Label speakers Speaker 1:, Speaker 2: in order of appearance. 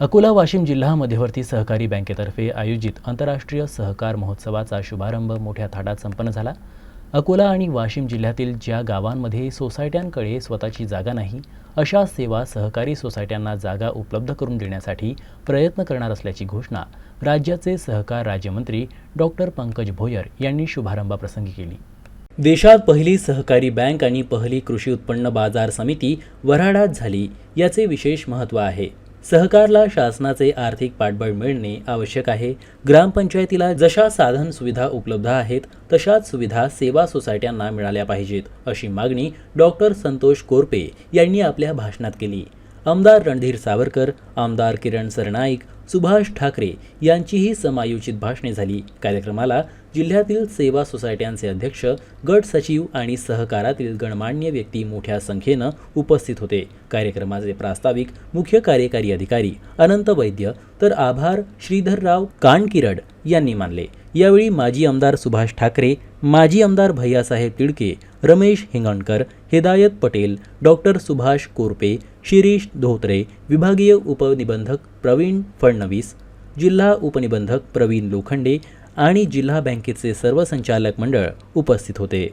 Speaker 1: अकोला वाशिम जिल्हा मध्यवर्ती सहकारी बँकेतर्फे आयोजित आंतरराष्ट्रीय सहकार महोत्सवाचा शुभारंभ मोठ्या थाटात संपन्न झाला. अकोला आणि वाशिम जिल्ह्यातील ज्या गावांमध्ये सोसायट्यांकडे स्वतःची जागा नाही अशा सेवा सहकारी सोसायट्यांना जागा उपलब्ध करून देण्यासाठी प्रयत्न करणार असल्याची घोषणा राज्याचे सहकार राज्यमंत्री डॉक्टर पंकज भोयर यांनी शुभारंभाप्रसंगी केली. देशात पहिली सहकारी बँक आणि पहिली कृषी उत्पन्न बाजार समिती वऱ्हाडात झाली याचे विशेष महत्त्व आहे. सहकारला शासनाचे आर्थिक पाठबळ मिळणे आवश्यक आहे. ग्रामपंचायतीला जशा साधन सुविधा उपलब्ध आहेत तशाच सुविधा सेवा सोसायट्यांना मिळाल्या पाहिजेत अशी मागणी डॉक्टर संतोष कोरपे यांनी आपल्या भाषणात केली. आमदार रणधीर सावरकर आमदार किरण सरनाईक सुभाष ठाकरे यांचीही समायोजित भाषणे झाली. कार्यक्रमाला जिल्ह्यातील सेवा सोसायट्यांचे अध्यक्ष गट सचिव आणि सहकारातील गणमान्य व्यक्ती मोठ्या संख्येनं उपस्थित होते. कार्यक्रमाचे प्रास्ताविक मुख्य कार्यकारी अधिकारी अनंत वैद्य तर आभार श्रीधरराव कानकिरड यांनी मानले. यावेळी माजी आमदार सुभाष ठाकरे माजी आमदार भैयासाहेब तिडके रमेश हिंगणकर हिदायत पटेल डॉक्टर सुभाष कोरपे शिरीष धोत्रे विभागीय उपनिबंधक प्रवीण फडणवीस जिल्हा उपनिबंधक प्रवीण लोखंडे आणि जिल्हा बँकेचे सर्व संचालक मंडळ उपस्थित होते.